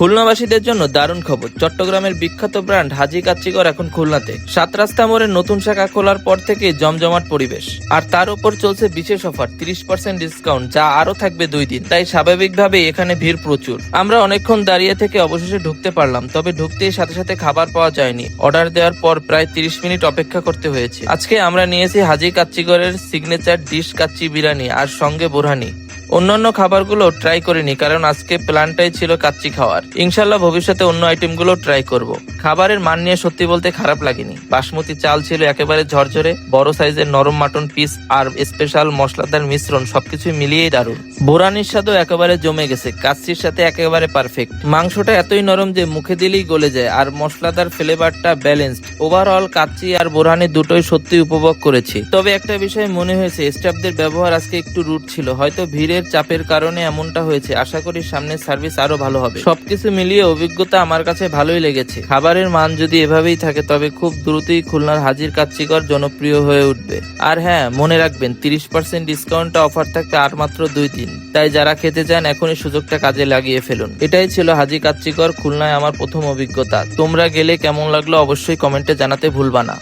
খুলনাবাসীদের জন্য দারুণ খবর। চট্টগ্রামের বিখ্যাত ব্র্যান্ড হাজি কাচ্চিগর এখন খুলনাতে। সাত রাস্তা মোড়ে নতুন শাখা খোলার পর থেকে জমজমাট পরিবেশ। আর তার উপর চলছে বিশেষ অফার, তিরিশ পার্সেন্ট ডিসকাউন্ট যা আরও থাকবে দুই দিন। তাই স্বাভাবিকভাবে এখানে ভিড় প্রচুর। আমরা অনেকক্ষণ দাঁড়িয়ে থেকে অবশেষে ঢুকতে পারলাম, তবে ঢুকতেই সাথে সাথে খাবার পাওয়া যায়নি। অর্ডার দেওয়ার পর প্রায় তিরিশ মিনিট অপেক্ষা করতে হয়েছে। আজকে আমরা নিয়েছি হাজি কাচ্চিগরের সিগনেচার ডিশ কাচ্চি বিরিয়ানি আর সঙ্গে বোরহানি। অন্যান্য খাবারগুলো ট্রাই করিনি, কারণ আজকে প্ল্যানটাই ছিল কাচ্চি খাওয়ার। ইনশাল্লাহ ভবিষ্যতে অন্য আইটেমগুলো ট্রাই করব। খাবারের মান নিয়ে সত্যি বলতে খারাপ লাগেনি। বাসমতি চাল ছিল একেবারে ঝরঝরে, বড় সাইজের নরম মাটন পিস আর স্পেশাল মশলাদার মিশ্রণ সবকিছু মিলিয়েই দারুণ। বোরানির স্বাদও একেবারে জমে গেছে, কাচ্চির সাথে একেবারে পারফেক্ট মাংসটা এতই নরম যে মুখে দিলেই গলে যায়, আর মশলাদার ফ্লেভারটা ব্যালেন্সড ওভারঅল কাচ্চি আর বোরানি দুটোই সত্যি উপভোগ করেছি। তবে একটা বিষয় মনে হয়েছে স্টাফদের ব্যবহার আজকে একটু রুট ছিল, হয়তো ভিড়ের চাপের কারণে এমনটা হয়েছে। আশা করি সামনের সার্ভিস আরও ভালো হবে। সবকিছু মিলিয়ে অভিজ্ঞতা আমার কাছে ভালোই লেগেছে। খাবারের মান যদি এভাবেই থাকে, তবে খুব দ্রুতই খুলনার হাজির কাচ্চিকর জনপ্রিয় হয়ে উঠবে। আর হ্যাঁ মনে রাখবেন, তিরিশ পার্সেন্ট ডিসকাউন্টটা অফার থাকতে আর মাত্র দুই দিন। তাই যারা খেতে চান, এখনই সুযোগটা কাজে লাগিয়ে ফেলুন। এটাই ছিল হাজি কাচ্চিকর খুলনায় আমার প্রথম অভিজ্ঞতা। তোমরা গেলে কেমন লাগল অবশ্যই কমেন্টে জানাতে ভুলবা না।